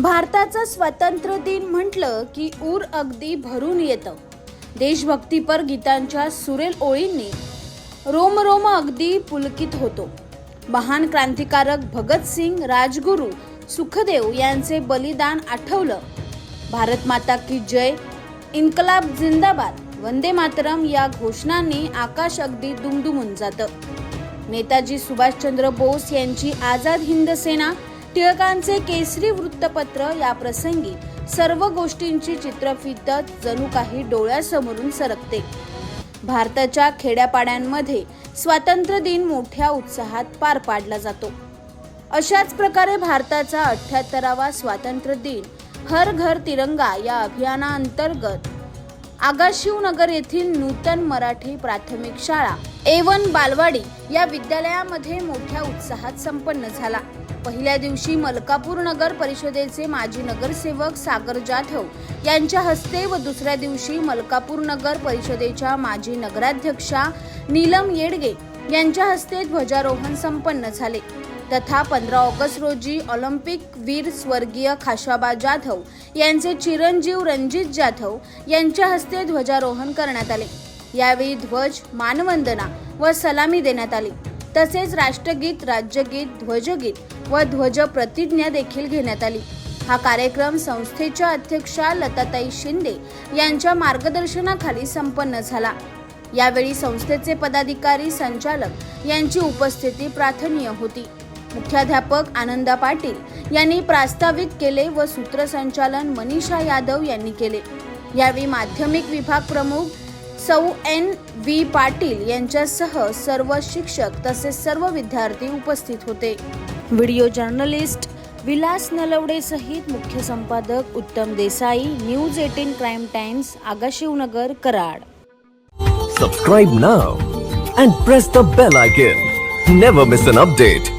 भारताचं स्वातंत्र्य दिन म्हटलं की ऊर अगदी भरून येतं. देशभक्तीपर गीतांच्या सुरेल ओळींनी रोम रोम अगदी पुलकित होतो. महान क्रांतिकारक भगतसिंग राजगुरू सुखदेव यांचे बलिदान आठवलं. भारत माता की जय इन्कलाब जिंदाबाद वंदे मातरम या घोषणांनी आकाश अगदी दुमदुमून जातं. नेताजी सुभाषचंद्र बोस यांची आझाद हिंद सेना टिळकांचे केसरी वृत्तपत्र या प्रसंगी सर्व गोष्टींची चित्रफित जणू काही डोळ्यासमोरून सरकते. भारताच्या खेड्यापाड्यांमध्ये स्वातंत्र्य दिन मोठ्या उत्साहात पार पाडला जातो. अशाच प्रकारे भारताचा अठ्याहत्तरावा स्वातंत्र्य दिन हर घर तिरंगा या अभियानाअंतर्गत आगाशिवनगर येथील नूतन मराठी प्राथमिक शाळा एवन बालवाडी या विद्यालयामध्ये मोठ्या उत्साहात संपन्न झाला. पहिल्या दिवशी मलकापूर नगर परिषदेचे माजी नगरसेवक सागर जाधव यांच्या हस्ते व दुसऱ्या दिवशी मलकापूर नगर परिषदेच्या माजी नगराध्यक्षा नीलम येडगे यांच्या हस्ते ध्वजारोहण संपन्न झाले. तथा पंधरा ऑगस्ट रोजी ऑलिम्पिक वीर स्वर्गीय खाशाबा जाधव यांचे चिरंजीव रणजित जाधव यांच्या हस्ते ध्वजारोहण करण्यात आले. यावेळी ध्वज मानवंदना व सलामी देण्यात आली. तसेच राष्ट्रगीत राज्यगीत ध्वजगीत व ध्वज प्रतिज्ञा देखील घेण्यात आली. हा कार्यक्रम संस्थेच्या अध्यक्षा लताताई शिंदे यांच्या मार्गदर्शनाखाली संपन्न झाला. यावेळी संस्थेचे पदाधिकारी संचालक यांची उपस्थिती प्रार्थनीय होती. मुख्याध्यापक आनंदा पाटील यांनी प्रास्ताविक केले व सूत्रसंचालन मनीषा यादव यांनी केले. यावेळी माध्यमिक विभाग प्रमुख सौ एन व्ही पाटील यांच्यासह सर्व शिक्षक तसेच सर्व विद्यार्थी उपस्थित होते. व्हिडिओ जर्नलिस्ट विलास नलवडे सहित मुख्य संपादक Uttam Desai news eighteen crime times Agashivnagar Karad. Subscribe now and press the bell icon never miss an update